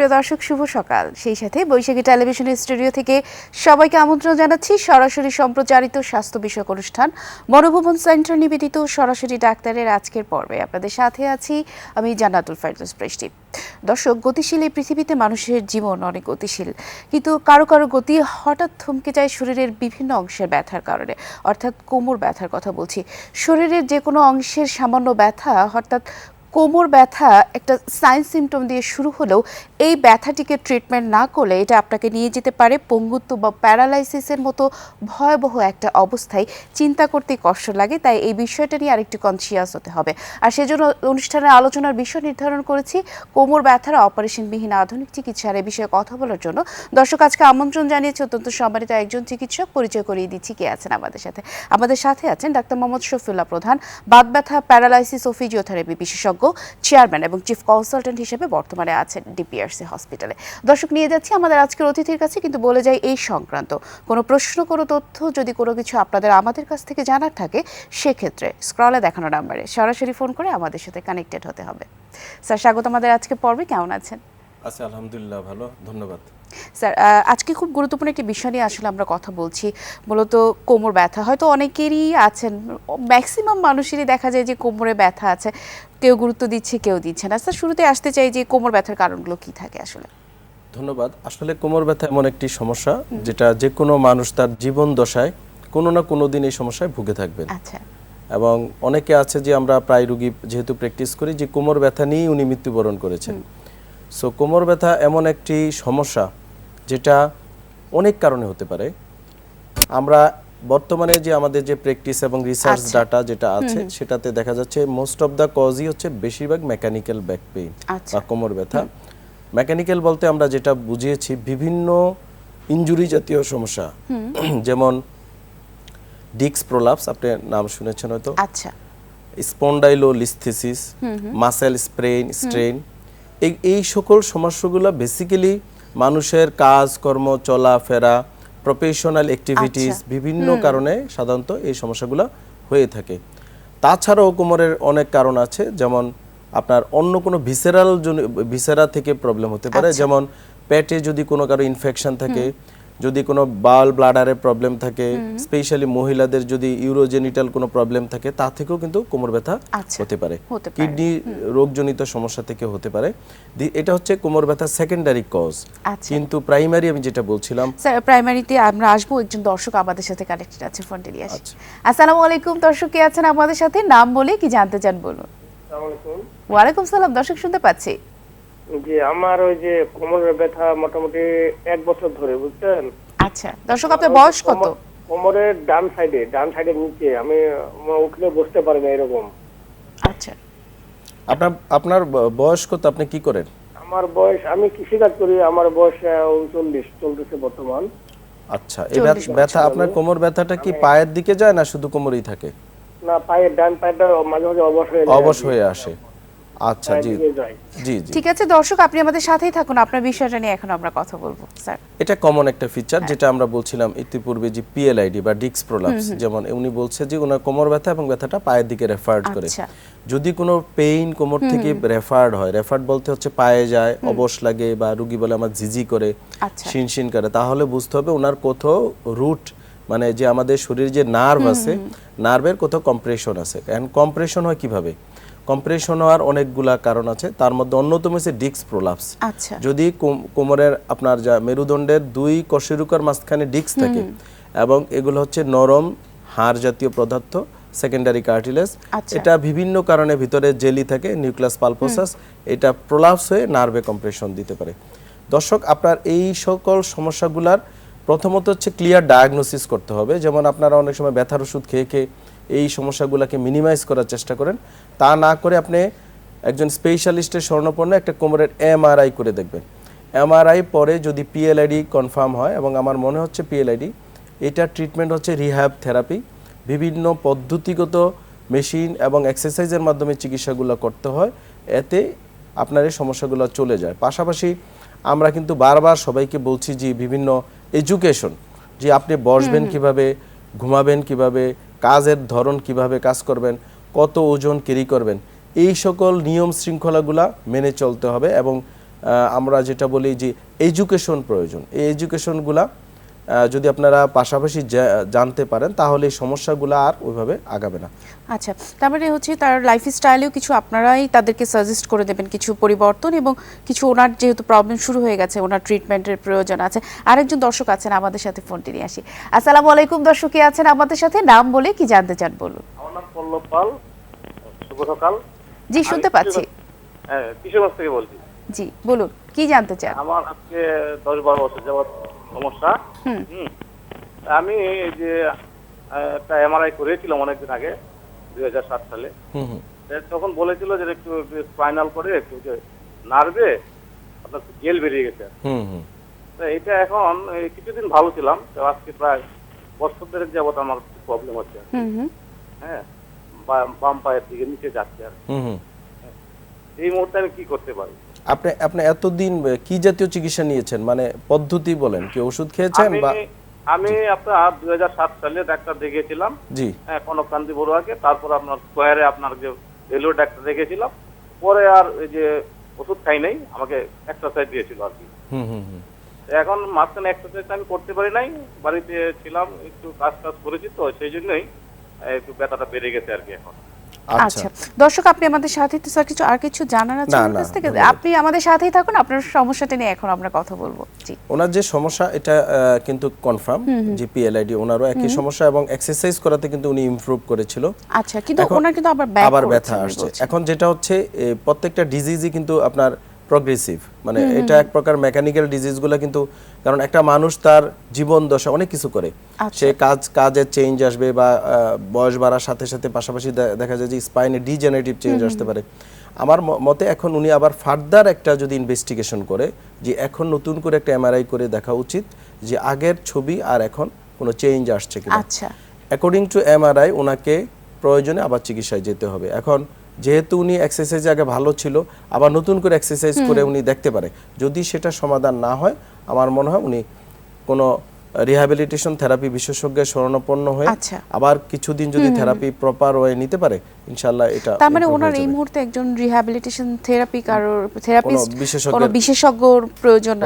সুপ্রিয় দর্শক, শুভ সকাল। সেই সাথে বৈশাখী টেলিভিশনের স্টুডিও থেকে সবাইকে আমন্ত্রণ জানাচ্ছি সরাসরি সম্প্রচারিত স্বাস্থ্য বিষয়ক অনুষ্ঠান মনোভবন সেন্টার নিবেদিত সরাসরি ডাক্তারের আজকের পর্বে। আপনাদের সাথে আছি আমি জান্নাতুল ফাইরদৌস বৃষ্টি। দর্শক, গতিশীল এই পৃথিবীতে মানুষের জীবন অনেক গতিশীল। কিন্তু কারও কারও গতি হঠাৎ থমকে যায় শরীরের বিভিন্ন অংশের ব্যথার কারণে। অর্থাৎ কোমর ব্যথার কথা বলছি। শরীরের যে কোনো অংশের সামান্য ব্যথা অর্থাৎ কোমর ব্যথা একটা সাইন সিমটম দিয়ে শুরু হলেও এই ব্যথাটিকে ট্রিটমেন্ট না করলে এটা আপনাকে নিয়ে যেতে পারে। পঙ্গুত্ব বা প্যারালাইসিসের মতো ভয়াবহ একটা অবস্থায় চিন্তা করতে কষ্ট লাগে, তাই এই বিষয়টা নিয়ে আরেকটু কনসিয়াস হতে হবে। আর সেজন্য অনুষ্ঠানের আলোচনার বিষয় নির্ধারণ করেছি, কোমর ব্যথার অপারেশনবিহীন আধুনিক চিকিৎসার এই বিষয়ে কথা বলার জন্য। দর্শক, আজকে আমন্ত্রণ জানিয়েছে অত্যন্ত সম্মানিত একজন চিকিৎসক, পরিচয় করিয়ে দিচ্ছি কে আছেন আমাদের সাথে। আমাদের সাথে আছেন ডাক্তার মোহাম্মদ শফিউল্লাহ প্রধান, বাত ব্যথা প্যারালাইসিস ও ফিজিওথেরাপি বিশেষজ্ঞ চেয়ারম্যান এবং চিফ কনসালটেন্ট হিসেবে বর্তমানে আছেন ডিপিআরসি হসপিটালে। দর্শক, নিয়ে যাচ্ছি আমাদের আজকের অতিথির কাছে, কিন্তু বলে যাই এই সংক্রান্ত। কোনো প্রশ্ন, কোনো তথ্য যদি কোনো কিছু আপনাদের আমাদের কাছ থেকে জানার থাকে, সেক্ষেত্রে স্ক্রলে দেখানো নাম্বারে সরাসরি ফোন করে আমাদের সাথে কানেক্টেড হতে হবে। স্যার স্বাগত আমাদের আজকে পর্বে। কেমন আছেন? আচ্ছা আলহামদুলিল্লাহ, ভালো। ধন্যবাদ। স্যার আজকে খুব গুরুত্বপূর্ণ একটি বিষয় নিয়ে আসলে আমরা কথা বলছি। মূলত কোমর ব্যথা। হয়তো অনেকেরই আছেন ম্যাক্সিমাম মানুষেরই দেখা যায় যে কোমরে ব্যথা আছে। কেউ গুরুত্ব দিচ্ছে কেউ দিচ্ছে না। স্যার শুরুতে আসতে চাই যে কোমর ব্যথার কারণগুলো কি থাকে আসলে? ধন্যবাদ। আসলে কোমর ব্যথা এমন একটি সমস্যা যেটা যে কোনো মানুষ তার জীবন দশায় কোনো না কোনো দিন এই সমস্যায় ভুগে থাকবেন। আচ্ছা। এবং অনেকে আছে যে আমরা প্রায় রুগী যেহেতু প্র্যাকটিস করি যে কোমর ব্যথা নিয়েই উনি মৃত্যুবরণ করেছেন। সো কোমর ব্যথা এমন একটি সমস্যা যেটা অনেক কারণে হতে পারে। আমরা বর্তমানে যে আমাদের যে প্র্যাকটিস এবং রিসার্চ আচ্ছা। ডাটা যেটা আছে সেটাতে দেখা যাচ্ছে মোস্ট অফ দ্য কজই হচ্ছে বেশিরভাগ মেকানিক্যাল ব্যাক পেইন আচ্ছা। বা কোমর ব্যথা। মেকানিক্যাল বলতে আমরা যেটা বুঝিয়েছি বিভিন্ন ইনজুরি জাতীয় সমস্যা। যেমন ডিক্স প্রোলাপস আপনি নাম শুনেছেন হয়তো। আচ্ছা। Spondylo spondylolisthesis muscle sprain strain এই এই সকল সমস্যাগুলো বেসিক্যালি মানুষের কাজকর্ম চলাফেরা প্রফেশনাল অ্যাক্টিভিটিস। বিভিন্ন কারণে সাধারণত এই সমস্যাগুলো হয়ে থাকে তাছাড়াও কোমরের অনেক কারণ আছে যেমন আপনার অন্য কোনো ভিসেরাল ভিসেরা থেকে প্রবলেম হতে পারে আচ্ছা। যেমন পেটে যদি কোনো কারও ইনফেকশন থাকে যদি কোনো বাল ব্লাডারের প্রবলেম থাকে স্পেশালি মহিলাদের যদি ইউরোজেনিটাল কোনো প্রবলেম থাকে তা থেকেও কিন্তু কোমর ব্যথা আচ্ছা, হতে পারে। কিডনি রোগজনিত সমস্যা থেকে হতে পারে। এটা হচ্ছে কোমর ব্যথা সেকেন্ডারি কজ আচ্ছা। কিন্তু প্রাইমারি আমি যেটা বলছিলাম প্রাইমারিতে আমরা আসব একজন দর্শক আমাদের সাথে কানেক্টেড আছে ফোনটি নিয়ে আসি। আচ্ছা। আসসালামু আলাইকুম দর্শক কে আছেন আমাদের সাথে? নাম বলে কি জানতে চান বলুন। ওয়ালাইকুম সালাম দর্শক শুনতে পাচ্ছি। জি আমার ওই যে কোমরের ব্যথা মোটামুটি এক বছর ধরে বুঝছেন? আচ্ছা দর্শক আপনার বয়স কত? কোমরের ডান সাইডে ডান সাইডের নিচে আমি উঠলে বসতে পারি না এরকম। আচ্ছা। আপনার আপনার বয়স কত? আপনি কি করেন? আমার বয়স আমি কৃষিকাজ করি আমার বয়স উনচল্লিশ চলতেছে বর্তমান। আচ্ছা এই ব্যথা আপনার কোমর ব্যথাটা কি পায়ের দিকে যায় না শুধু কোমরেই থাকে? না পায়ের ডান পায়েটা মাঝে মাঝে অবশ হয়ে যায়। অবশ হয়ে আসে। আচ্ছা জি। জি জি। ঠিক আছে দর্শক আপনি আমাদের সাথেই থাকুন। আপনার বিষয়টা নিয়ে এখন আমরা কথা বলব স্যার। এটা কমন একটা ফিচার যেটা আমরা বলছিলাম ইতিপূর্বে যে পিএলআইডি বা ডিক্স প্রোলাপস যেমন উনি বলছে যে ওনার কোমর ব্যথা এবং ব্যথাটা পায়ের দিকে রেফার্ড করে। আচ্ছা। যদি কোনো পেইন কোমর থেকে রেফার্ড হয় রেফার্ড বলতে হচ্ছে পায়ে যায় অবশ লাগে বা রুগী বলে আমার ঝিঝি করে আচ্ছা। শিনশিন করে তাহলে বুঝতে হবে ওনার কোথাও রুট মানে যে আমাদের শরীরে যে নার্ভ আছে নার্ভের কোথাও কম্প্রেশন আছে। এন্ড কম্প্রেশন হয় কীভাবে? কম্প্রেশন হওয়ার অনেকগুলা কারণ আছে। তার মধ্যে অন্যতম হচ্ছে ডিক্স প্রোলাপস। আচ্ছা। যদি কোমরের আপনার যা মেরুদণ্ডের দুই কশেরুকার মাঝখানে ডিস্ক থাকে এবং এগুলো হচ্ছে নরম হাড় জাতীয় পদার্থ সেকেন্ডারি কার্টিলেজ আচ্ছা। এটা বিভিন্ন কারণে ভিতরে জেলি থাকে নিউক্লিয়াস পালপোসাস এটা প্রলাপস হয়ে নার্ভে কম্প্রেশন দিতে পারে। দর্শক আপনার এই সকল সমস্যাগুলার প্রথমত হচ্ছে ক্লিয়ার ডায়াগনোসিস করতে হবে। যেমন আপনারা অনেক সময় ব্যথার ওষুধ খেয়ে খেয়ে এই সমস্যাগুলোকে মিনিমাইজ করার চেষ্টা করেন। তা না করে আপনি একজন স্পেশালিস্টের স্বর্ণপন্ন একটা কোমরের এমআরআই করে দেখবেন। এমআরআই পরে যদি পিএলআইডি কনফার্ম হয় এবং আমার মনে হচ্ছে পিএলআইডি এটা ট্রিটমেন্ট হচ্ছে রিহ্যাব থেরাপি বিভিন্ন পদ্ধতিগত মেশিন এবং এক্সারসাইজের মাধ্যমে চিকিৎসাগুলো করতে হয় এতে আপনার এই সমস্যাগুলো চলে যায়। পাশাপাশি আমরা কিন্তু বারবার সবাইকে বলছি যে বিভিন্ন এডুকেশন যে আপনি বসবেন কীভাবে ঘুমাবেন কীভাবে কাজের ধরন কীভাবে কাজ করবেন, কত ওজন ক্যারি করবেন, এই সকল নিয়ম শৃঙ্খলাগুলা মেনে চলতে হবে এবং আমরা যেটা বলি যে এডুকেশন প্রয়োজন। এই এডুকেশনগুলা যদি আপনারা পাশাপাশি জানতে পারেন তাহলে এই সমস্যাগুলো আর ওইভাবে আগাবে না। আচ্ছা তার মানে হচ্ছে তার লাইফ স্টাইলেও কিছু আপনারাই তাদেরকে সাজেস্ট করে দেবেন কিছু পরিবর্তন এবং কিছু ওনার যেহেতু প্রবলেম শুরু হয়ে গেছে ওনার ট্রিটমেন্টের প্রয়োজন আছে। আরেকজন দর্শক আছেন আমাদের সাথে ফোনটি নিয়ে আসি। আসসালামু আলাইকুম দর্শক কে আছেন আমাদের সাথে? নাম বলে কি জানতে চান বলুন। আমার নাম পল্লব পাল। শুভ সকাল। জি শুনতে পাচ্ছি। হ্যাঁ কিশোরগঞ্জ থেকে বলছি। জি বলুন কি জানতে চান? আমার আজকে দশ বারো বছর যাবৎ সমস্যা। আমি এই যে একটা এমআরআই করেছিলাম অনেকদিন আগে দুই হাজার সাত সালে। তখন বলেছিল যে একটু স্পাইনাল করে একটু যে নার্ভে আপনার জেল বেরিয়ে গেছে। হুম হুম। তো এটা এখন কিছুদিন ভালো ছিলাম তো আজকে প্রায় বছর দেড়েক যাবত আমার প্রবলেম হচ্ছে। হুম হুম। হ্যাঁ বা- বাম পায়ের দিকে নিচে যাচ্ছে আর কি। হুম হুম। এই মুহূর্তে আমি কি করতে পারি? আপনি আপনি এতদিন কি জাতীয় চিকিৎসা নিয়েছেন? মানে পদ্ধতি বলেন কি ওষুধ খেয়েছেন বা আমি আপনার দুই হাজার সাত সালে ডাক্তার দেখিয়েছিলাম। জি। হ্যাঁ কনককান্তি বড়ুয়াকে তারপর আপনার স্কোয়ারে আপনার যে রেলওয়ে ডাক্তার দেখেছিলাম পরে আর এই যে ওষুধ খাই নাই আমাকে এক্সারসাইজ দিয়েছিল আর কি। হুম হুম হুম। এখন মাঝখানে এক্সারসাইজ আমি করতে পারি নাই বাড়িতে ছিলাম একটু কাজ টাজ করেছি তো সেই জন্যই একটু ব্যথাটা বেড়ে গেছে আর কি এখন। আচ্ছা। আচ্ছা। দর্শক আপনি আমাদের সাথে তো স্যার কিছু আর কিছু জানার আছে আপনার থেকে? আপনি আমাদের সাথেই থাকুন আপনার সমস্যাটা নিয়ে এখন আমরা কথা বলব। জি। ওনার যে সমস্যা এটা কিন্তু কনফার্ম যে পিএলআইডি ওনারও একই সমস্যা এবং এক্সারসাইজ করাতে কিন্তু উনি ইমপ্রুভ করেছিল। আচ্ছা কিন্তু ওনার কিন্তু আবার ব্যথা আসছে। এখন যেটা হচ্ছে প্রত্যেকটা ডিজিজই কিন্তু আপনার প্রগ্রেসিভ মানে এটা এক প্রকার মেকানিক্যাল ডিজিজগুলো কিন্তু কারণ একটা মানুষ তার জীবন দশা অনেক কিছু করে। আচ্ছা। সে কাজ কাজের চেঞ্জ আসবে বা বয়স বাড়ার সাথে সাথে পাশাপাশি দেখা যায় যে স্পাইনে ডিজেনারেটিভ চেঞ্জ আসতে পারে। আমার মতে এখন উনি আবার ফার্দার একটা যদি ইনভেস্টিগেশন করে যে এখন নতুন করে একটা এমআরআই করে দেখা উচিত যে আগের ছবি আর এখন কোনো চেঞ্জ আসছে কিনা। আচ্ছা। অ্যাকর্ডিং টু এমআরআই ওনাকে প্রয়োজনে আবার চিকিৎসায় যেতে হবে। এখন যেহেতু উনি এক্সারসাইজ আগে ভালো ছিল আবার নতুন করে এক্সারসাইজ করে উনি দেখতে পারে। যদি সেটা সমাধান না হয় আমার মনে হয় উনি কোনো রিহ্যাবিলিটেশন থেরাপি বিশেষজ্ঞের শরণাপন্ন হয়ে আচ্ছা। আবার কিছুদিন যদি থেরাপি প্রপার ওয়ে নিতে পারে ইনশাল্লাহ এটা তার মানে ওনার এই মুহূর্তে একজন রিহ্যাবিলিটেশন থেরাপি কারোর থেরাপিস্ট কোনো বিশেষজ্ঞর প্রয়োজন।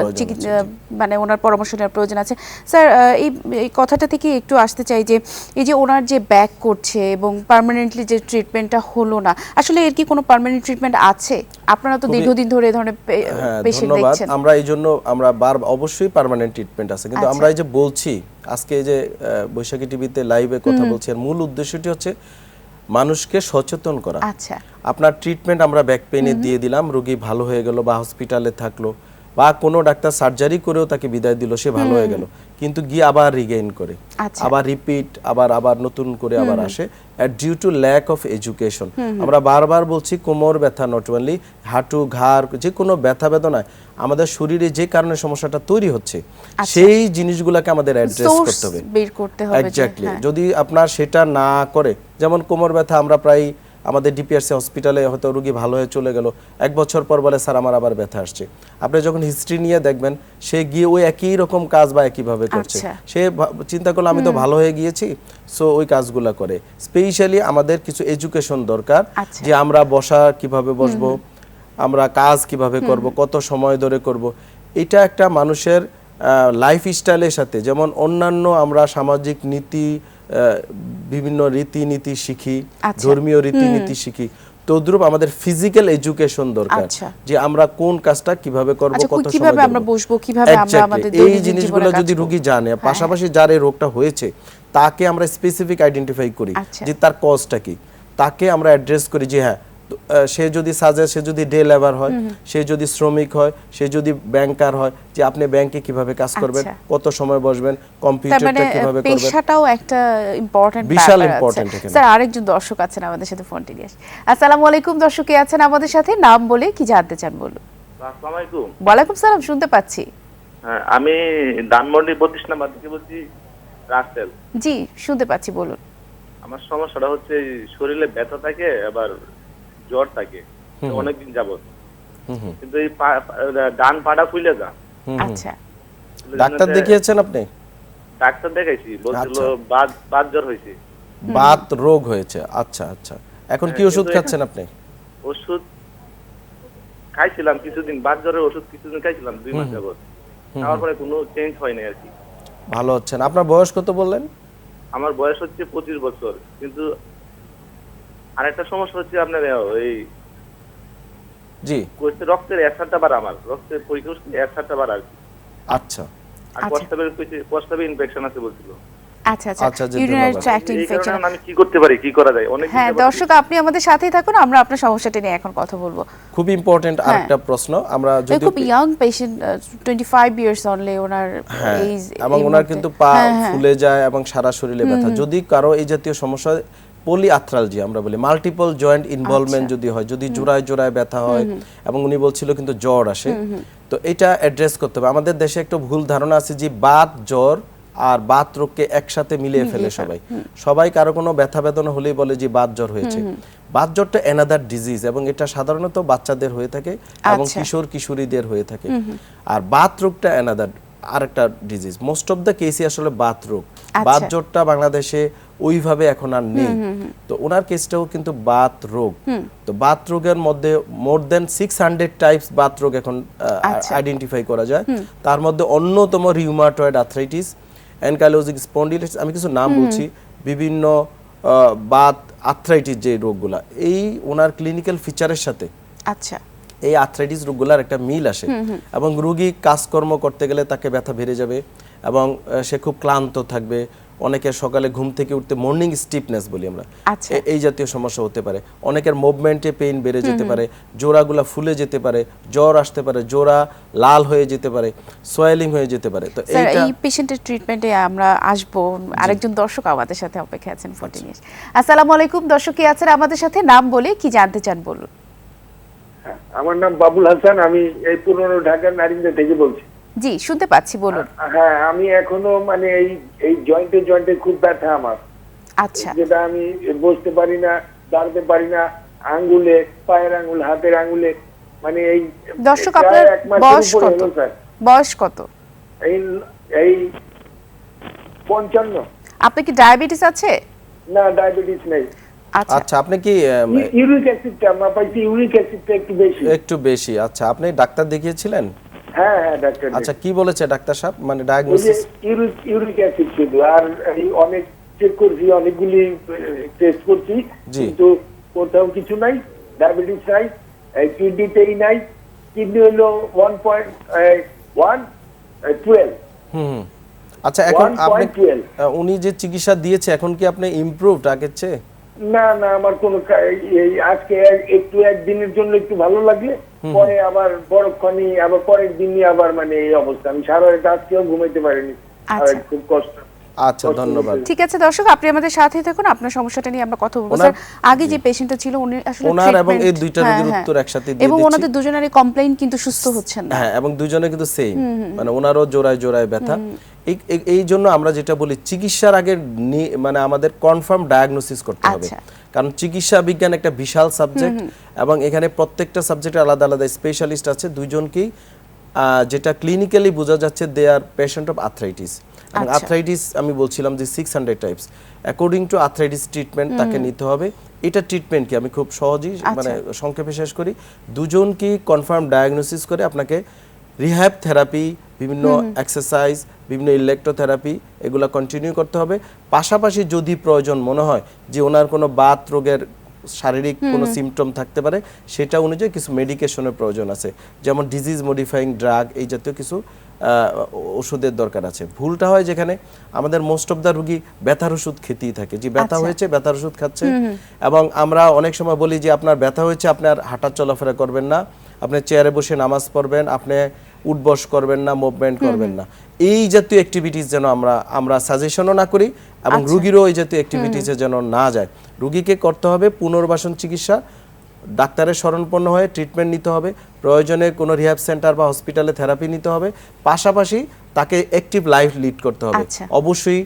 মানে ওনার পরামর্শ নেওয়ার প্রয়োজন আছে। স্যার এই এই কথাটা থেকে একটু আসতে চাই যে এই যে ওনার যে ব্যাক করছে এবং পার্মানেন্টলি যে ট্রিটমেন্টটা হলো না আসলে এর কি কোনো পার্মানেন্ট ট্রিটমেন্ট আছে? আপনারা তো দীর্ঘদিন ধরে এই ধরনের হ্যাঁ পেশেন্ট দেখছেন। আমরা এই জন্য আমরা বার অবশ্যই পার্মানেন্ট ট্রিটমেন্ট আছে। কিন্তু আচ্ছা। আমরা এই যে বলছি আজকে যে বৈশাখী টিভিতে লাইভে কথা বলছি আর মূল উদ্দেশ্যটি হচ্ছে মানুষকে সচেতন করা। আচ্ছা। আপনার ট্রিটমেন্ট আমরা ব্যাক পেইনে দিয়ে দিলাম রোগী ভালো হয়ে গেল বা হসপিটালে থাকল বা কোনো ডাক্তার সার্জারি করেও তাকে বিদায় দিল সে ভালো হয়ে গেল কিন্তু গিয়ে আবার রিগেইন করে আচ্ছা। আবার রিপিট আবার আবার নতুন করে আবার আসে। Due to lack of education আমরা বারবার বলছি কোমর ব্যথা নট অনলি হাঁটু ঘাড় যে কোনো ব্যথা বেদনায় আমাদের শরীরে যে কারণে সমস্যাটা তৈরি হচ্ছে সেই জিনিসগুলোকে আমাদের অ্যাড্রেস করতে হবে। এক্স্যাক্টলি। যদি আপনার সেটা না করে যেমন কোমর ব্যথা আমরা প্রায় আমাদের ডিপিআরসি হসপিটালে হয়তো রুগী ভালো হয়ে চলে গেল। এক বছর পর বলে স্যার আমার আবার ব্যথা আসছে। আপনি যখন হিস্ট্রি নিয়ে দেখবেন সে গিয়ে ওই একই রকম কাজ বা একইভাবে করছে। আচ্ছা। সে চিন্তা করল আমি তো ভালো হয়ে গিয়েছি সো ওই কাজগুলো করে। স্পেশালি আমাদের কিছু এডুকেশন দরকার আচ্ছা। যে আমরা বসা কীভাবে বসবো আমরা কাজ কীভাবে করব কত সময় ধরে করব। এটা একটা মানুষের লাইফ স্টাইলের সাথে যেমন অন্যান্য আমরা সামাজিক নীতি বিভিন্ন রীতিনীতি শিখি আচ্ছা। ধর্মীয় রীতিনীতি শিখি তদ্রুপ আমাদের ফিজিক্যাল এডুকেশন দরকার আচ্ছা। যে আমরা কোন কাজটা কীভাবে করব আচ্ছা, কত কীভাবে আমরা বসবো, কীভাবে আমরা আমাদের এই জিনিসগুলো যদি। রোগী জানে হ্যাঁ। পাশাপাশি যার এই রোগটা হয়েছে তাকে আমরা স্পেসিফিক আইডেন্টিফাই করি। যে তার কজটা কি তাকে আমরা অ্যাড্রেস করি যে হ্যাঁ সে যদি সাজে সে যদি ডে লেবার হয় সে যদি শ্রমিক হয় সে যদি ব্যাংকার হয় যে আপনি ব্যাংকে কীভাবে কাজ করবেন আচ্ছা। কত সময় বসবেন মানে কম্পিউটারটা কীভাবে করবেন। পেশাটাও একটা ইম্পর্টেন্ট বিশাল এখানে। স্যার আরেকজন দর্শক আছেন আমাদের সাথে নিয়ে আসি। আসসালামু আলাইকুম দর্শক কে আছেন আমাদের সাথে? নাম বলে কি জানতে চান বলুন। আসসালামু আলাইকুম। ওয়ালাইকুম সালাম শুনতে পাচ্ছি। হ্যাঁ আমি দানমন্ডি বত্রিশ নাম্বার থেকে বলছি রাসেল। জি শুনতে পাচ্ছি বলুন। আমার সমস্যাটা হচ্ছে শরীরে ব্যথা থাকে আবার জ্বর থাকে অনেকদিন যাবত হুম হুম। কিন্তু এই ডান পাটা ফুলে যা। আচ্ছা। ডাক্তার দেখিয়েছেন আপনি? ডাক্তার দেখাইছি বলছিল আচ্ছা। বাদ বাদ জ্বর হয়েছে বাত রোগ হয়েছে আচ্ছা আচ্ছা। এখন কি হ্যাঁ, ওষুধ খাচ্ছেন আপনি? ওষুধ খাইছিলাম কিছুদিন বাদ জ্বরের ওষুধ কিছুদিন খাইছিলাম দুই মাস যাবত খাওয়ার পরে কোনো চেঞ্জ হয়নি আর কি। ভালো হচ্ছেন। আপনার বয়স কত বললেন? আমার বয়স হচ্ছে পঁচিশ বছর কিন্তু আরেকটা সমস্যা হচ্ছে আপনার এই জি। রক্তের অ্যাসারটা বাড়া আমার রক্তের পরীক্ষা অ্যাসারটা বাড়া আর কি। আচ্ছা। আর আচ্ছা। প্রস্তাবের প্রস্তাবে ইনফেকশন আছে বলছিল। আচ্ছা আচ্ছা। আচ্ছা, ইউরিনারি ট্র্যাক্ট ইনফেকশন আমি কি করতে পারি কি করা যায়? অনেক হ্যাঁ দর্শক আপনি আমাদের সাথেই থাকুন আমরা আপনার সমস্যাটা নিয়ে এখন কথা বলব। খুব ইম্পর্টেন্ট হ্যাঁ। আরেকটা প্রশ্ন। আমরা যদি খুব young patient years only owner হ্যাঁ এইজ এবং ওনার কিন্তু পা ফুলে যায় এবং সারা শরীরে ব্যথা। যদি কারও এই জাতীয় সমস্যা পলি আথ্রালজি আমরা বলি মাল্টিপল জয়েন্ট ইনভলভমেন্ট। যদি হয় যদি জোড়ায় জোড়ায় ব্যথা হয় এবং উনি বলছিল কিন্তু জ্বর আসে তো এটা অ্যাড্রেস করতে হবে। আমাদের দেশে একটা ভুল ধারণা আছে যে বাত জ্বর আর বাত রোগকে একসাথে মিলিয়ে ফেলে সবাই। সবাই কারও কোনো ব্যথা বেদনা হলেই বলে যে বাত জ্বর হয়েছে। বাত জ্বরটা অ্যানাদার ডিজিজ এবং এটা সাধারণত বাচ্চাদের হয়ে থাকে এবং আচ্ছা। কিশোর কিশোরীদের হয়ে থাকে। আর বাত রোগটা অ্যানাদার আরেকটা ডিজিজ মোস্ট অফ দ্য কেসই আসলে বাত রোগ। বাত আচ্ছা। জ্বরটা বাংলাদেশে ওইভাবে এখন আর নেই। তো ওনার কেসটাও কিন্তু বাত রোগ। তো বাত রোগের মধ্যে more then six hundred types Baat রোগ এখন আচ্ছা। আইডেন্টিফাই করা যায়। তার মধ্যে অন্যতম রিউমাটয়েড আর্থ্রাইটিস অ্যানকাইলোজিক স্পন্ডিলাইটিস আমি কিছু নাম বলছি। বিভিন্ন বাত আর্থ্রাইটিস যে রোগগুলা এই ওনার ক্লিনিক্যাল ফিচারের সাথে আচ্ছা। এই আর্থ্রাইটিস রোগগুলার একটা মিল আসে। এবং রোগী কাজকর্ম করতে গেলে তাকে ব্যথা বেড়ে যাবে। এবং সে খুব ক্লান্ত থাকবে। অনেকের সকালে ঘুম থেকে উঠতে মর্নিং স্টিফনেস বলি আমরা। আচ্ছা। এই জাতীয় সমস্যা হতে পারে। অনেকের মুভমেন্টে পেইন বেড়ে যেতে পারে জোড়াগুলা ফুলে যেতে পারে জ্বর আসতে পারে জোড়া লাল হয়ে যেতে পারে সোয়েলিং হয়ে যেতে পারে। তো এই পেশেন্টের ট্রিটমেন্টে আমরা আসব। আরেকজন দর্শক আমাদের সাথে অপেক্ষা আছেন ফোনটি নিয়ে আসসালামু আলাইকুম দর্শক কি আছেন আমাদের সাথে? নাম বলে কি জানতে চান বলুন। হ্যাঁ, আমার নাম বাবুল হাসান আমি এই পুরনো ঢাকার নারিন্দা থেকে বলছি। জি শুনতে পাচ্ছি বলুন। হ্যাঁ আমি এখনও মানে এই এই জয়েন্টে জয়েন্টে খুব ব্যথা আমার। আচ্ছা। যেটা আমি বসতে পারি না দাঁড়াতে পারি না আঙ্গুলে পায়ের আঙ্গুল হাতের আঙ্গুলে মানে এই দর্শক আপনার বয়স কত? বয়স কত? এই এই পঞ্চান্ন। আপনার কি ডায়াবেটিস আছে? না ডায়াবেটিস নেই। আচ্ছা। আচ্ছা আপনি কি ইউরিক অ্যাসিডটা আমার পাইছি ইউরিক অ্যাসিডটা একটু বেশি। একটু বেশি আচ্ছা আপনি ডাক্তার দেখিয়েছিলেন? হ্যাঁ হ্যাঁ ডাক্তার আচ্ছা কি বলেছে ডাক্তার সাহেব? মানে ডায়াগনোসিস ইউরিক ইউরিক অ্যাসিড শুধু আর এই অনেক চেক করছি অনেকগুলি টেস্ট করছি কিন্তু কোথাও কিছু নাই ডায়াবেটিস নাই কিডনিতেই নাই কিডনি হলো ওয়ান পয়েন্ট ওয়ান টুয়েলভ হুম। আচ্ছা এখন আপনি উনি যে চিকিৎসা দিয়েছে এখন কি আপনি ইমপ্রুভড আগের চেয়ে? না না আমার কোনো এই আজকে এক- একটু একদিনের জন্য একটু ভালো লাগলে পরে আবার পরক্ষণই আবার পরের দিনই আবার মানে এই অবস্থা। আমি সারা রাত আজকেও ঘুমাইতে পারিনি। আর আচ্ছা। খুব কষ্ট। আচ্ছা ধন্যবাদ। ঠিক আছে দর্শক আপনি আমাদের সাথে থাকুন। আপনার সমস্যাটা নিয়ে আমরা কথা বলব। স্যার আগে যে পেশেন্টটা ছিল উনি আসলে ওনার এবং এই দুইটা হ্যাঁ, রোগীর হ্যাঁ। উত্তর একসাথে দিয়ে এবং ওনাদের দুজনেরই কমপ্লেইন কিন্তু সুস্থ হচ্ছেন না। হ্যাঁ এবং দুজনে কিন্তু সেম মানে ওনারও জোড়ায় জোড়ায় ব্যথা। এই জন্য আমরা যেটা বলি চিকিৎসার আগে মানে আমাদের কনফার্ম ডায়াগনোসিস করতে হবে। আচ্ছা। কারণ চিকিৎসা বিজ্ঞান একটা বিশাল সাবজেক্ট এবং এখানে প্রত্যেকটা সাবজেক্টে আলাদা আলাদা স্পেশালিস্ট আছে। দুইজনকেই আহ, যেটা ক্লিনিক্যালি বোঝা যাচ্ছে they are patient of arthritis এবং আচ্ছা। আর্থ্রাইটিস আমি বলছিলাম যে six hundred types according to arthritis treatment তাকে নিতে হবে। এটা ট্রিটমেন্ট কি? আমি খুব সহজেই মানে সংক্ষেপে শেষ করি। দুজনকেই কনফার্ম ডায়াগনোসিস করে আপনাকে রিহ্যাব থেরাপি বিভিন্ন এক্সারসাইজ বিভিন্ন ইলেকট্রোথেরাপি এগুলো কন্টিনিউ করতে হবে। পাশাপাশি যদি প্রয়োজন মনে হয় যে ওনার কোনো বাত রোগের শারীরিক কোনো সিমটম থাকতে পারে সেটা অনুযায়ী কিছু মেডিকেশনের প্রয়োজন আছে। যেমন ডিজিজ মডিফাইং ড্রাগ এই জাতীয় কিছু ওষুধের দরকার আছে। ভুলটা হয় যেখানে আমাদের মোস্ট অফ দ্য রুগী ব্যথার ওষুধ খেতেই থাকে। যে ব্যথা আচ্ছা। হয়েছে ব্যথার ওষুধ খাচ্ছে এবং আমরা অনেক সময় বলি যে আপনার ব্যথা হয়েছে আপনার হাঁটা চলাফেরা করবেন না। আপনি চেয়ারে বসে নামাজ পড়বেন আপনি উঠবস করবেন না মুভমেন্ট করবেন না। এই জাতীয় অ্যাক্টিভিটিস যেন আমরা আমরা সাজেশনও না করি এবং আচ্ছা। রুগীরও এই জাতীয় অ্যাক্টিভিটিসে যেন না যায়। রুগীকে করতে হবে পুনর্বাসন চিকিৎসা ডাক্তারের স্মরণপন্ন হয়ে ট্রিটমেন্ট নিতে হবে প্রয়োজনে কোনো রিহ্যাব সেন্টার বা হসপিটালে থেরাপি নিতে হবে পাশাপাশি তাকে অ্যাক্টিভ লাইফ লিড করতে হবে। আচ্ছা। অবশ্যই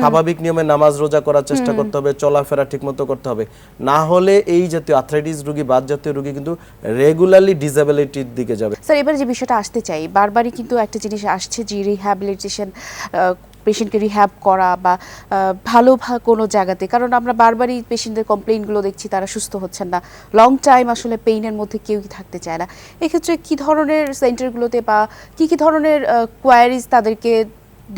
স্বাভাবিক নিয়মে নামাজ রোজা করার চেষ্টা করতে হবে চলাফেরা ঠিকমতো করতে হবে। না হলে এই জাতীয় আর্থ্রাইটিস রোগী বাদ জাতীয় রোগী কিন্তু রেগুলারলি ডিসেবিলিটির দিকে যাবে। স্যার এবার যে বিষয়টা আসতে চাই বারবারই কিন্তু একটা জিনিস আসছে যে রিহ্যাবিলিটেশন পেশেন্টকে রিহ্যাব করা বা ভালো কোনো জায়গাতে। কারণ আমরা বারবারই পেশেন্টদের কমপ্লেইনগুলো দেখছি তারা সুস্থ হচ্ছেন না। লং টাইম আসলে পেইনের মধ্যে কেউই থাকতে চায় না। এক্ষেত্রে কি ধরনের সেন্টারগুলোতে বা কি কি ধরনের কোয়ারিজ তাদেরকে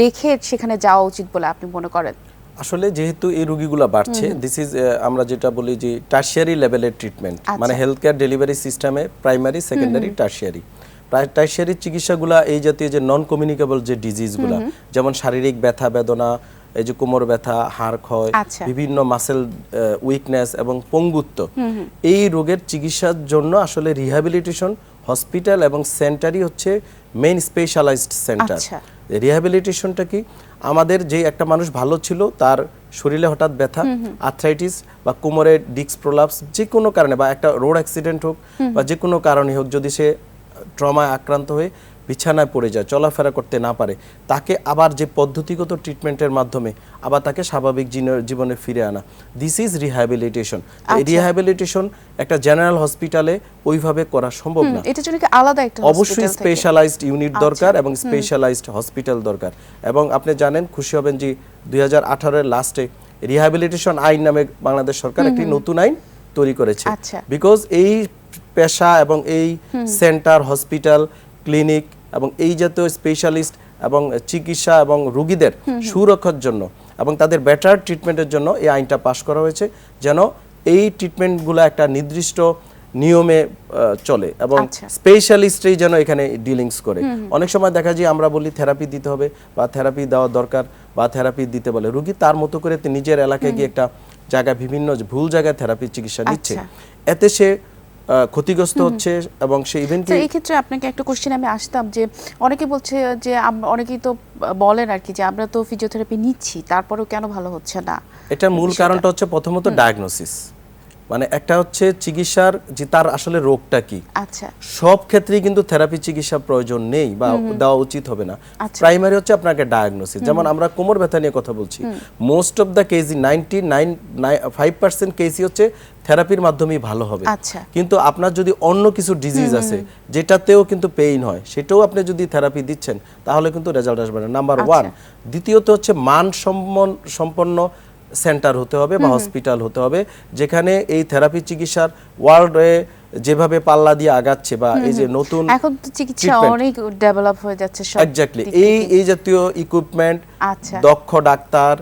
দেখে সেখানে যাওয়া উচিত বলে আপনি মনে করেন? আসলে যেহেতু এই রোগীগুলো বাড়ছে দিস ইজ আমরা যেটা বলি যে টার্সিয়ারি লেভেলের ট্রিটমেন্ট মানে। হেলথ কেয়ার ডেলিভারি সিস্টেমে প্রাইমারি সেকেন্ডারি টার্সিয়ারি টার্সিয়ারি চিকিৎসাগুলা এই জাতীয় যে নন কমিউনিকেবল যে ডিজিজগুলা যেমন শারীরিক ব্যথা বেদনা এই যে কোমর ব্যথা হাড় ক্ষয় আচ্ছা। বিভিন্ন মাসেল উইকনেস এবং পঙ্গুত্ব এই রোগের চিকিৎসার জন্য আসলে রিহ্যাবিলিটেশন হসপিটাল এবং সেন্টারই হচ্ছে মেইন স্পেশালাইজড সেন্টার। রিহ্যাবিলিটেশনটা কি? আমাদের যে একটা মানুষ ভালো ছিল তার শরীরে হঠাৎ ব্যথা আর্থ্রাইটিস বা কোমরে ডিস্ক প্রোলাপস যে কোনো কারণে বা একটা রোড অ্যাক্সিডেন্ট হোক বা যে কোনো কারণে হোক যদি সে ট্রমায় আক্রান্ত হয়ে বিছানায় পড়ে যায় চলাফেরা করতে না পারে তাকে আবার যে পদ্ধতিগত ট্রিটমেন্টের মাধ্যমে আবার তাকে স্বাভাবিক জীবনে- ফিরে আনা। দিস ইজ রিহ্যাবিলিটেশন এই আচ্ছা। রিহ্যাবিলিটেশন একটা জেনারেল হসপিটালে ওইভাবে করা সম্ভব না। এটার জন্য কি আলাদা একটা অবশ্যই স্পেশালাইজড ইউনিট আচ্ছা। দরকার এবং স্পেশালাইজড হসপিটাল দরকার। এবং আপনি জানেন খুশি হবেন যে দুই হাজার লাস্টে রিহ্যাবিলিটেশন আইন নামে বাংলাদেশ সরকার একটি নতুন আইন তৈরি করেছে। আচ্ছা। বিকজ এই পেশা এবং এই সেন্টার হসপিটাল ক্লিনিক এবং এই জাতীয় স্পেশালিস্ট এবং চিকিৎসা এবং রুগীদের সুরক্ষার জন্য এবং তাদের বেটার ট্রিটমেন্টের জন্য এই আইনটা পাশ করা হয়েছে যেন এই ট্রিটমেন্টগুলো একটা নির্দিষ্ট নিয়মে চলে এবং আচ্ছা। স্পেশালিস্টই যেন এখানে ডিলিংস করে। অনেক সময় দেখা যায় আমরা বলি থেরাপি দিতে হবে বা থেরাপি দেওয়া দরকার বা থেরাপি দিতে বলে রুগী তার মতো করে নিজের এলাকায় গিয়ে একটা জায়গায় বিভিন্ন ভুল জায়গায় থেরাপি চিকিৎসা নিচ্ছে। আচ্ছা। এতে সে ক্ষতিগ্রস্ত হচ্ছে এবং সেই ইভেন এই ক্ষেত্রে আপনাকে একটা কোশ্চেন আমি আসতাম যে অনেকে বলছে যে অনেকেই তো বলেন আর কি যে আমরা তো ফিজিওথেরাপি নিচ্ছি তারপরেও কেন ভালো হচ্ছে না? এটার মূল কারণটা হচ্ছে প্রথমত ডায়াগনোসিস মানে একটা হচ্ছে চিকিৎসার যে তার আসলে রোগটা কি। আচ্ছা। সব ক্ষেত্রেই কিন্তু থেরাপি চিকিৎসা প্রয়োজন নেই বা দেওয়া উচিত হবে না। আচ্ছা। প্রাইমারি হচ্ছে আপনাকে ডায়াগনোসিস যেমন আমরা কোমর ব্যথা নিয়ে কথা বলছি। Most of the cases ninety nine five percent কেসই হচ্ছে থেরাপির মাধ্যমেই ভালো হবে। আচ্ছা। কিন্তু আপনার যদি অন্য কিছু ডিজিজ আছে যেটাতেও কিন্তু পেইন হয় সেটাও আপনি যদি থেরাপি দিচ্ছেন তাহলে কিন্তু রেজাল্ট আসবে না। নাম্বার আচ্ছা। ওয়ান দ্বিতীয়ত হচ্ছে মান সম্মন- সম্পন্ন সেন্টার হতে হবে বা হসপিটাল হতে হবে যেখানে এই থেরাপি চিকিৎসার ওয়ার্ল্ডে যেভাবে পাল্লা দিয়ে আগাচ্ছে বা এই যে নতুন এখন তো চিকিৎসা অনেক ডেভেলপ হয়ে যাচ্ছে সব এক্স্যাক্টলি এই এই জাতীয় ইকুইপমেন্ট আচ্ছা। দক্ষ ডাক্তার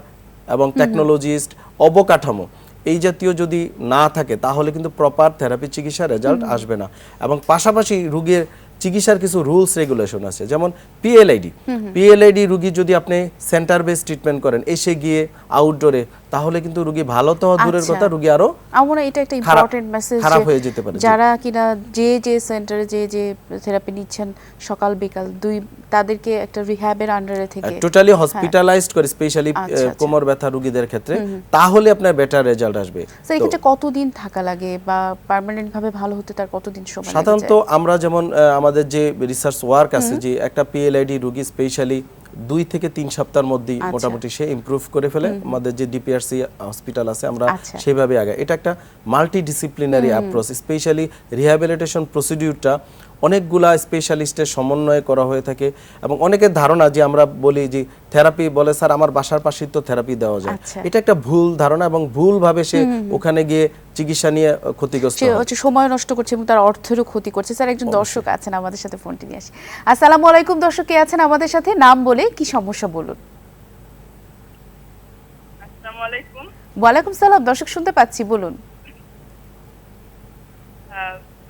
এবং টেকনোলজিস্ট অবকাঠামো এই জাতীয় যদি না থাকে তাহলে কিন্তু প্রপার থেরাপি চিকিৎসা রেজাল্ট আসবে না। এবং পাশাপাশি রোগীর চিকিৎসার কিছু রুলস রেগুলেশন আছে যেমন পিএলআইডি পিএলআইডি রুগী যদি আপনি সেন্টার বেস ট্রিটমেন্ট করেন এসে গিয়ে আউটডোরে তাহলে কিন্তু রুগী ভালো তো দূরের আচ্ছা। কথা রুগী আরও আমার এটা একটা ইম্পর্টেন্ট মেসেজ খারাপ হয়ে যেতে পারে। যারা কিনা যে যে সেন্টারে যে যে থেরাপি নিচ্ছেন সকাল বিকাল দুই তাদেরকে একটা রিহ্যাবের আন্ডারে থেকে টোটালি হসপিটালাইজড করে স্পেশালি আচ্ছা, আচ্ছা। কোমর ব্যথা রোগীদের ক্ষেত্রে তাহলে আপনার বেটার রেজাল্ট আসবে স্যার এক্ষেত্রে কতদিন থাকা লাগে বা পার্মানেন্ট ভাবে ভালো হতে তার কতদিন সময় লাগে সাধারণত আমরা যেমন আমাদের যে রিসার্চ ওয়ার্ক আছে যে একটা পিএলআইডি রোগী স্পেশালি দুই থেকে তিন সপ্তাহের মধ্যেই আচ্ছা। মোটামুটি সে ইমপ্রুভ করে ফেলে আমাদের যে ডিপিআরসি হসপিটাল আছে আমরা আচ্ছা। সেভাবে আগে এটা একটা multidisciplinary approach specially rehabilitation প্রসিডিউরটা অনেকগুলা স্পেশালিস্টের সমন্বয়ে করা হয়ে থাকে এবং অনেকের ধারণা যে আমরা বলি যে থেরাপি বলে স্যার আমার বাসার পাশেই তো থেরাপি দেওয়া যায়। আচ্ছা। এটা একটা ভুল ধারণা এবং ভুলভাবে সে ওখানে গিয়ে চিকিৎসা নিয়ে ক্ষতিগ্রস্ত হচ্ছে সময় নষ্ট করছে এবং তার অর্থেরও ক্ষতি করছে। স্যার একজন দর্শক আছেন আমাদের সাথে ফোনটি নিয়ে আসি। আসসালামু আলাইকুম দর্শক কে আছেন আমাদের সাথে? নাম বলে কি সমস্যা বলুন। আসসালামু আলাইকুম। ওয়ালাইকুম সালাম দর্শক শুনতে পাচ্ছি বলুন।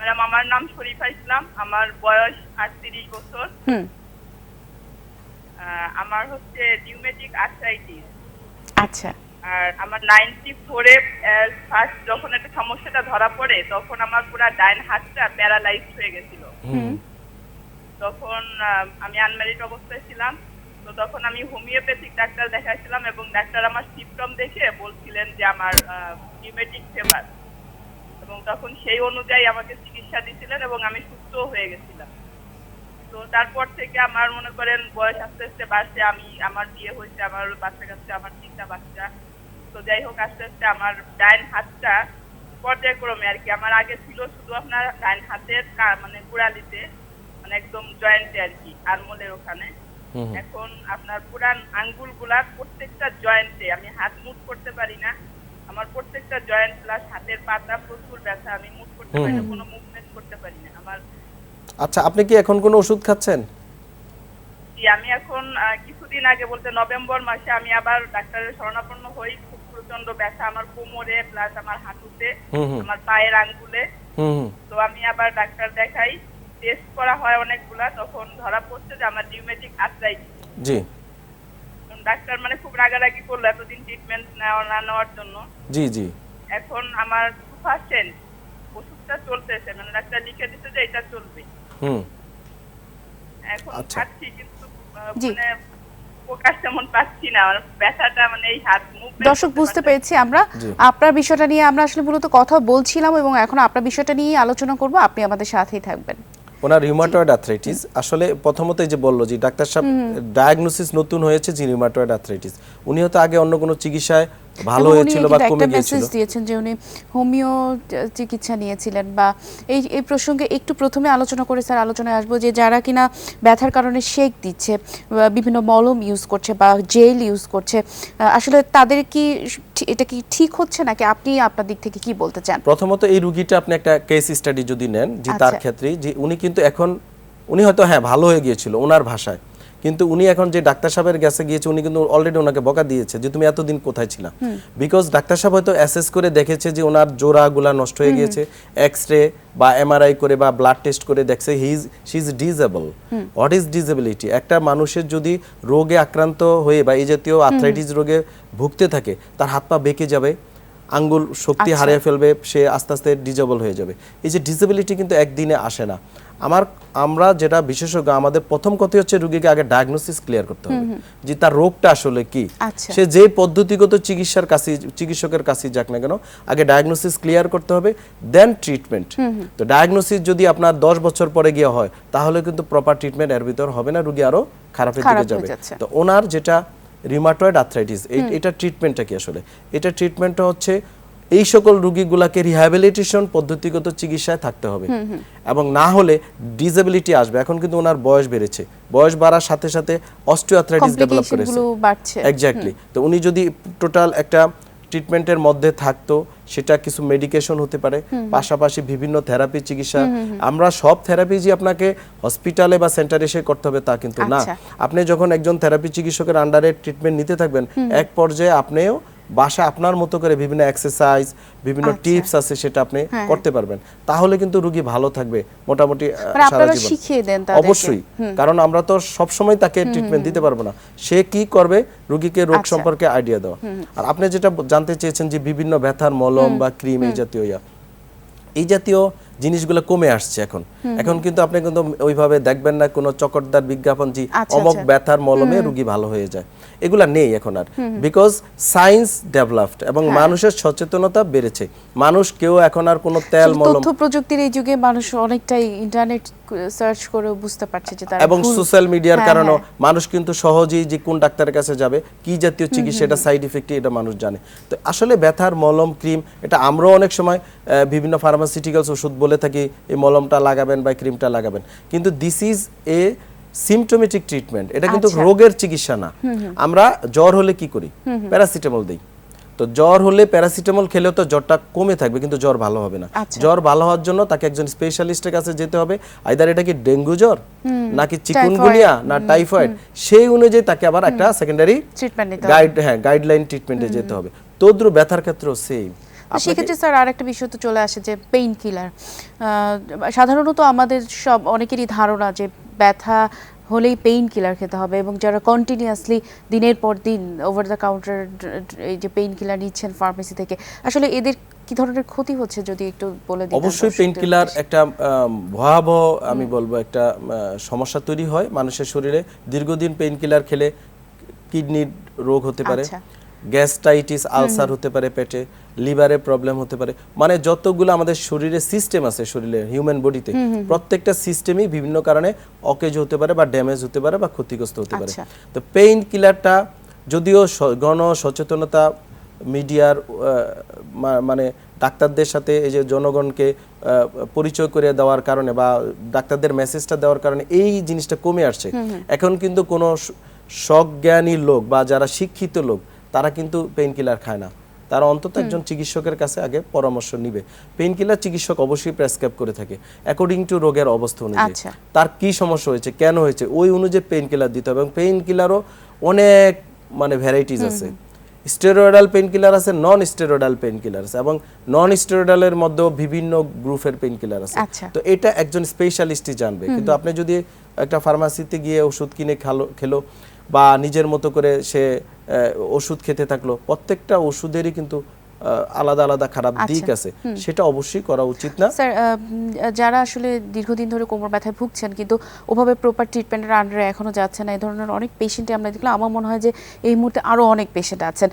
ম্যাডাম আমার নাম শরীফা ইসলাম আমার বয়স আটত্রিশ বছর। আমার হচ্ছে রিউমেটিক আর্থ্রাইটিস আচ্ছা। আর আমার নাইনটি ফোরে ফার্স্ট যখন একটা সমস্যাটা ধরা পড়ে তখন আমার পুরো ডাইন হাতটা প্যারালাইজ হয়ে গেছিল। তখন আমি আনম্যারিড অবস্থায় ছিলাম। তো তখন আমি হোমিওপ্যাথিক ডাক্তার দেখাইছিলাম এবং ডাক্তার আমার সিমটম দেখে বলছিলেন যে আমার রিউমেটিক ফেভার এবং তখন সেই অনুযায়ী আমাকে চিকিৎসা দিয়েছিলেন এবং আমি সুস্থ হয়ে গেছিলাম। তো তারপর থেকে আমার মনে করেন বয়স আস্তে আস্তে বাড়ছে আমি আমার বিয়ে হয়েছে আমার বাচ্চা কাচ্চা আমার তিনটা বাচ্চা। তো যাই হোক আস্তে আস্তে আমার ডাইন হাতটা পর্যায়ক্রমে আর কি আমার আগে ছিল শুধু আপনার ডাইন হাতের মানে গোড়ালিতে মানে একদম জয়েন্টে আর কি আরমোলের ওখানে। এখন আপনার পুরান আঙ্গুলগুলার প্রত্যেকটা জয়েন্টে আমি হাত মুভ করতে পারি না। আমার প্রত্যেকটা জয়েন্ট প্লাস হাতের পাতা প্রচুর ব্যথা আমি মুভ করতে পারি না কোনো মুভমেন্ট করতে পারি না। আমার আচ্ছা আপনি কি এখন কোনো ওষুধ খাচ্ছেন? জি, আমি এখন কিছুদিন আগে বলতে নভেম্বর মাসে আমি আবার ডাক্তারের শরণাপন্ন হই খুব প্রচণ্ড ব্যথা আমার কোমরে প্লাস আমার হাঁটুতে আমার পায়ের আঙ্গুলে। তো আমি আবার ডাক্তার দেখাই টেস্ট করা হয় অনেকগুলা তখন ধরা পড়ছে যে আমার রিউমেটিক আর্থ্রাইটিস জি। ডাক্তার মানে খুব রাগারাগি করল এতদিন ট্রিটমেন্ট নেওয়া না নেওয়ার জন্য। জি জি। এখন আমার টু পার্সেন্ট ওষুধটা চলতেছে মানে ডাক্তার লিখে দিতে যে এটা চলবে। হুম। এখন আচ্ছা। খাচ্ছি কিন্তু মানে প্রকাশ তেমন পাচ্ছি না। আমার ব্যথাটা মানে এই হাত মুখ দর্শক বুঝতে পেরেছি আমরা। আপনার বিষয়টা নিয়ে আমরা আসলে মূলত কথা বলছিলাম এবং এখন আপনার বিষয়টা নিয়ে আলোচনা করব। আপনি আমাদের সাথেই থাকবেন। ওনার রিউমাটয়েড আর্থ্রাইটিস আসলে প্রথমত যে বলল যে ডাক্তার সাহেব ডায়াগনোসিস নতুন হয়েছে যে রিউমাটয়েড আর্থ্রাইটিস উনি হয়তো আগে অন্য কোনো চিকিৎসায় ভালো হয়েছিল বা কমে গিয়েছিল। মেসেজ দিয়েছেন যে উনি হোমিও চিকিৎসা নিয়েছিলেন বা এই এই প্রসঙ্গে একটু প্রথমে আলোচনা করে স্যার আলোচনায় আসব যে যারা কিনা ব্যথার কারণে শেক দিচ্ছে বিভিন্ন মলম ইউজ করছে বা জেল ইউজ করছে আসলে তাদের কি এটা কি ঠিক হচ্ছে নাকি আপনি আপনার দিক থেকে কি বলতে চান? প্রথমত এই রুগীটা আপনি একটা কেস স্টাডি যদি নেন যে তার আচ্ছা। ক্ষেত্রে যে উনি কিন্তু এখন উনি হয়তো হ্যাঁ ভালো হয়ে গিয়েছিল ওনার ভাষায়। কিন্তু উনি এখন যে ডাক্তার সাহেবের কাছে গিয়েছে উনি কিন্তু অলরেডি ওনাকে বকা দিয়েছে যে তুমি এতদিন কোথায় ছিলা? বিকজ ডাক্তার সাহেব হয়তো অ্যাসেস করে দেখেছে যে ওনার জোড়াগুলা নষ্ট হয়ে গিয়েছে। এক্স রে বা এমআরআই করে বা ব্লাড টেস্ট করে দেখছে he is she is disable what is disability একটা মানুষের যদি রোগে আক্রান্ত হয়ে বা এই জাতীয় আর্থ্রাইটিস রোগে ভুগতে থাকে তার হাত পা বেঁকে যাবে আঙ্গুল শক্তি আচ্ছা। হারিয়ে ফেলবে সে আস্তে আস্তে ডিজেবল হয়ে যাবে। এই যে ডিসেবিলিটি কিন্তু একদিনে আসে না। আমার আমরা যেটা বিশেষজ্ঞ আমাদের প্রথম কথা হচ্ছে রোগীকে আগে ডায়াগনোসিস ক্লিয়ার করতে হবে। যে তার রোগটা আসলে কি? আচ্ছা। সে যে পদ্ধতিগত চিকিৎসার কাছে চিকিৎসকের কাছে যাক না কেন আগে ডায়াগনোসিস ক্লিয়ার করতে হবে দেন ট্রিটমেন্ট তো ডায়াগনোসিস যদি আপনার দশ বছর পরে গিয়ে হয় তাহলে কিন্তু প্রপার ট্রিটমেন্ট এর ভিতর হবে না রোগী আরও খারাপের খারাপ দিকে যাবে। তো ওনার যেটা রিমাটয়েড আর্থ্রাইটিস এটা ট্রিটমেন্টটা কি আসলে? এটা ট্রিটমেন্টটা হচ্ছে এই সকল রোগীগুলাকে রিহ্যাবিলিটেশন পদ্ধতিগত চিকিৎসায় থাকতে হবে। এবং না হলে ডিসেবিলিটি আসবে। এখন কিন্তু ওনার বয়স বেড়েছে। বয়স বাড়ার সাথে সাথে অস্টিওআর্থ্রাইটিস ডেভেলপ করেছে। এক্স্যাক্টলি তো উনি যদি টোটাল একটা ট্রিটমেন্টের মধ্যে থাকতো সেটা কিছু মেডিকেশন হতে পারে পাশাপাশি বিভিন্ন থেরাপি চিকিৎসা। আমরা সব থেরাপি যে আপনাকে হসপিটালে বা সেন্টারে এসে করতে হবে তা কিন্তু না। আচ্ছা। আপনি যখন একজন থেরাপি চিকিৎসকের আন্ডারে ট্রিটমেন্ট নিতে থাকবেন এক পর্যায়ে আপনিও বাসা আপনার মতো করে বিভিন্ন এক্সারসাইজ বিভিন্ন আচ্ছা। টিপস আছে সেটা আপনি হ্যাঁ। করতে পারবেন। তাহলে কিন্তু রোগী ভালো থাকবে মোটামুটি মানে সারা জীবন। শিখিয়ে দেন তাদেরকে। অবশ্যই। কারণ আমরা তো সব সময় তাকে ট্রিটমেন্ট দিতে পারব না। সে কি করবে? রোগীকে রোগ আচ্ছা। সম্পর্কে আইডিয়া দেওয়া। আর আপনি যেটা জানতে চেয়েছেন যে বিভিন্ন ব্যথার মলম বা ক্রিম এই জাতীয় ইয়া। এই জাতীয় জিনিসগুলো কমে আসছে এখন। এখন কিন্তু আপনি কিন্তু ওইভাবে দেখবেন না কোনো চকটদার বিজ্ঞাপন যে আচ্ছা, অমক আচ্ছা। ব্যথার মলমে রোগী ভালো হয়ে যায়। এগুলা নেই এখন আর। বিকজ সায়েন্স ডেভেলপড এবং হ্যাঁ। মানুষের সচেতনতা বেড়েছে। মানুষ কেউ এখন আর কোনো তেল মলম তথ্য প্রযুক্তির এই যুগে মানুষ অনেকটাই ইন্টারনেট সার্চ করে বুঝতে পারছে যে তারা এবং সোশ্যাল মিডিয়ার হ্যাঁ। মানুষ কিন্তু সহজেই যে কোন ডাক্তারের কাছে যাবে কি জাতীয় চিকিৎসা এটা সাইড ইফেক্ট এটা মানুষ জানে। তো আসলে ব্যথার মলম ক্রিম এটা আমরাও অনেক সময় বিভিন্ন ফার্মাসিউটিক্যালস ওষুধ বলে থাকি এই মলমটা লাগাবেন বা ক্রিমটা লাগাবেন। কিন্তু this is a symptomatic treatment এটা কিন্তু আচ্ছা। রোগের চিকিৎসা না। আমরা জ্বর হলে কি করি? প্যারাসিটামল দিই। তো জ্বর হলে প্যারাসিটামল খেলেও তো জ্বরটা কমে থাকবে কিন্তু জ্বর ভালো হবে না। আচ্ছা। জ্বর ভালো হওয়ার জন্য তাকে একজন স্পেশালিস্টের কাছে যেতে হবে। আইদার এটা কি ডেঙ্গু জ্বর নাকি চিকুনগুনিয়া না টাইফয়েড সেই অনুযায়ী তাকে আবার একটা সেকেন্ডারি গাইড হ্যাঁ গাইডলাইন ট্রিটমেন্টে যেতে হবে। তদ্রু ব্যথার ক্ষেত্রেও সেম সেক্ষেত্রে স্যার আর একটা বিষয় তো চলে আসে যে পেইন কিলার সাধারণত আমাদের সব অনেকেরই ধারণা যে ব্যথা হলেই পেইন কিলার খেতে হবে এবং যারা কন্টিনিউয়াসলি দিনের পর দিন ওভার দ্য কাউন্টার এই যে পেইন কিলার নিচ্ছেন ফার্মেসি থেকে আসলে এদের কি ধরনের ক্ষতি হচ্ছে যদি একটু বলে দিন অবশ্যই পেইন কিলার একটা ভয়াবহ আমি বলব একটা সমস্যা তৈরি হয় মানুষের শরীরে। দীর্ঘদিন পেইন কিলার খেলে কিডনির রোগ হতে পারে। আচ্ছা। গ্যাস্ট্রাইটিস আলসার হতে পারে পেটে লিভারে প্রবলেম হতে পারে। মানে যতগুলো আমাদের শরীরে সিস্টেম আছে শরীরে হিউম্যান বডিতে প্রত্যেকটা সিস্টেমই বিভিন্ন কারণে অকেজ হতে পারে বা ড্যামেজ হতে পারে বা ক্ষতিগ্রস্ত হতে পারে। আচ্ছা। তো পেইন কিলারটা যদিও গণ সচেতনতা মিডিয়ার মানে ডাক্তারদের সাথে এই যে জনগণকে পরিচয় করে দেওয়ার কারণে বা ডাক্তারদের মেসেজটা দেওয়ার কারণে এই জিনিসটা কমে আসছে। এখন কিন্তু কোনো সজ্ঞানী লোক বা যারা শিক্ষিত লোক তারা কিন্তু পেইন কিলার খায় না। তারা অন্তত একজন চিকিৎসকের কাছে আগে পরামর্শ নিবে। পেইন কিলার চিকিৎসক অবশ্যই প্রেসক্রাইব করে থাকে অ্যাকর্ডিং টু রোগের অবস্থা অনুযায়ী। আচ্ছা। তার কি সমস্যা হয়েছে কেন হয়েছে ওই অনুযায়ী পেইন কিলার দিতে হবে এবং পেইন কিলারও অনেক মানে ভ্যারাইটিস আছে। স্টেরয়েডাল পেইন কিলার আছে নন স্টেরয়েডাল পেইন কিলার আছে এবং নন স্টেরয়েডালের মধ্যেও বিভিন্ন গ্রুপের পেইন কিলার আছে। আচ্ছা। তো এটা একজন স্পেশালিস্টই জানবে। কিন্তু আপনি যদি একটা ফার্মাসিতে গিয়ে ওষুধ কিনে খালো খেলো বা নিজের মতো করে সে ওষুধ খেতে থাকল। প্রত্যেকটা ওষুধেরই কিন্তু আলাদা আলাদা খারাপ দিক আছে সেটা অবশ্যই করা উচিত না। স্যার যারা আসলে দীর্ঘদিন ধরে কোমর ব্যথায় ভুগছেন কিন্তু ওভাবে প্রপার ট্রিটমেন্টের আন্ডারে এখনও যাচ্ছে না এই ধরনের অনেক পেশেন্টে আমরা দেখলাম আমার মনে হয় যে এই মুহূর্তে আরও অনেক পেশেন্ট আছেন।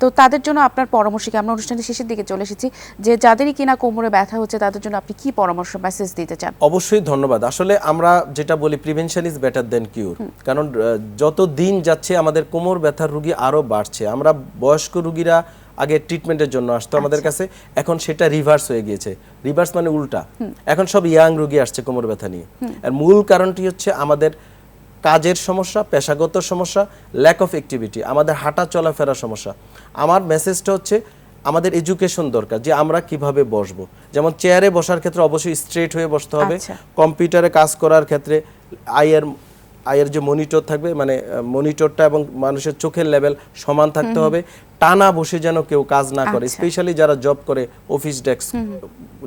তো তাদের জন্য আপনার পরামর্শ কি আমরা অনুষ্ঠানের শেষের দিকে চলে এসেছি যে যাদেরই কিনা কোমরে ব্যথা হচ্ছে তাদের জন্য আপনি কি পরামর্শ মেসেজ দিতে চান? অবশ্যই ধন্যবাদ। আসলে আমরা যেটা বলি prevention is better than cure কারণ যত দিন যাচ্ছে আমাদের কোমর ব্যথার রুগী আরও বাড়ছে। আমরা বয়স্ক রুগীরা আগে ট্রিটমেন্টের জন্য আসতো আমাদের কাছে এখন সেটা রিভার্স হয়ে গিয়েছে। রিভার্স মানে উল্টা। এখন সব ইয়াং রুগী আসছে কোমর ব্যথা নিয়ে। আর মূল কারণটি হচ্ছে আমাদের কাজের সমস্যা পেশাগত সমস্যা ল্যাক অফ অ্যাক্টিভিটি আমাদের হাঁটা চলাফেরা সমস্যা। আমার মেসেজটা হচ্ছে আমাদের এডুকেশন দরকার যে আমরা কীভাবে বসবো। যেমন চেয়ারে বসার ক্ষেত্রে অবশ্যই স্ট্রেট হয়ে বসতে হবে আচ্ছা। কম্পিউটারে কাজ করার ক্ষেত্রে আইয়ের আইয়ের যে মনিটর থাকবে মানে মনিটরটা এবং মানুষের চোখের লেভেল সমান থাকতে হবে। টানা বসে যেন কেউ কাজ না করে আচ্ছা। স্পেশালি যারা জব করে অফিস ডেস্ক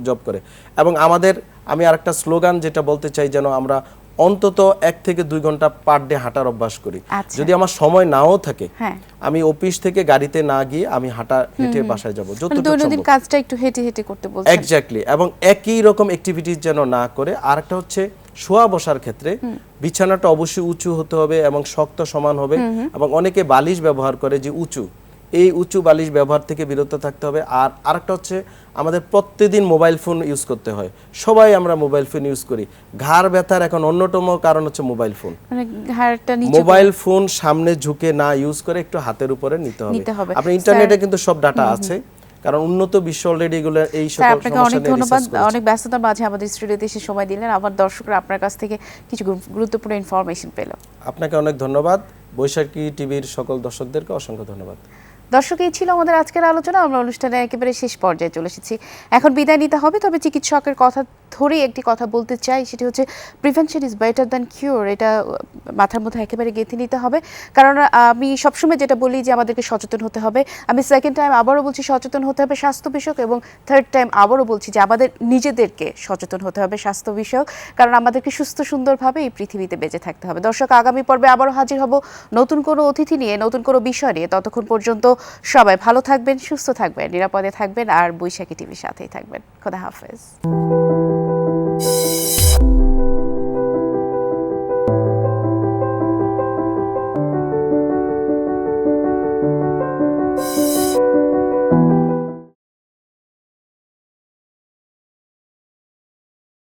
জব করে। এবং আমাদের আমি আরেকটা স্লোগান যেটা বলতে চাই যেন আমরা অন্তত এক থেকে দুই ঘণ্টা পার ডে হাঁটার অভ্যাস করি। আচ্ছা। যদি আমার সময় নাও থাকে হ্যাঁ। আমি অফিস থেকে গাড়িতে না গিয়ে আমি হাঁটা হেঁটে বাসায় যাব মানে যতটুকু দৈনন্দিন কাজটা একটু হেঁটে হেঁটে করতে এক্স্যাক্টলি এবং একই রকম অ্যাক্টিভিটিস যেন না করে আরেকটা হচ্ছে শোয়া বসার ক্ষেত্রে বিছানাটা অবশ্যই উঁচু হতে হবে এবং শক্ত সমান হবে এবং অনেকে বালিশ ব্যবহার করে যে উঁচু। এই উঁচু বালিশ ব্যবহার থেকে বিরত থাকতে হবে। আর আরেকটা হচ্ছে আমাদের প্রত্যেকদিন মোবাইল ফোন ইউজ করতে হয়। সবাই আমরা মোবাইল ফোন ইউজ করি। ঘাড় ব্যথার এখন অন্যতম কারণ হচ্ছে মোবাইল ফোন। মানে মোবাইল ফোন সামনে ঝুঁকে না ইউজ করে একটু হাতের উপরে নিতে হবে। নিতে হবে। আপনি ইন্টারনেটে কিন্তু সব ডাটা আছে। কারণ উন্নত বিশ্ব অলরেডি এগুলো এই সব সকল আপনাকে অনেক ধন্যবাদ। অনেক ব্যস্ততার মাঝে আমাদের স্টুডিওতে এসে সময় দিলেন। আমার দর্শকরা আপনার কাছ থেকে কিছু গুরুত্বপূর্ণ ইনফরমেশন পেল। আপনাকে অনেক ধন্যবাদ। বৈশাখী টিভির সকল দর্শকদেরকে অসংখ্য ধন্যবাদ। দর্শক, এই ছিল আমাদের আজকের আলোচনা। আমরা অনুষ্ঠানে একেবারে শেষ পর্যায়ে চলে এসেছি। এখন বিদায় নিতে হবে, তবে চিকিৎসকের কথা ধরেই একটি কথা বলতে চাই, সেটি হচ্ছে prevention is better than cure এটা মাথার মধ্যে একেবারে গেঁথে নিতে হবে। কারণ আমি সবসময় যেটা বলি যে আমাদেরকে সচেতন হতে হবে। আমি সেকেন্ড টাইম আবারও বলছি সচেতন হতে হবে স্বাস্থ্য বিষয়ক এবং থার্ড টাইম আবারও বলছি যে আমাদের নিজেদেরকে সচেতন হতে হবে স্বাস্থ্য বিষয়ক। কারণ আমাদেরকে সুস্থ, সুন্দরভাবে এই পৃথিবীতে বেঁচে থাকতে হবে। দর্শক, আগামী পর্বে আবারও হাজির হব নতুন কোনো অতিথি নিয়ে, নতুন কোনো বিষয় নিয়ে। ততক্ষণ পর্যন্ত সবাই ভালো থাকবেন সুস্থ থাকবেন নিরাপদে থাকবেন আর বৈশাখী টিভির সাথেই থাকবেন। খোদা হাফেজ।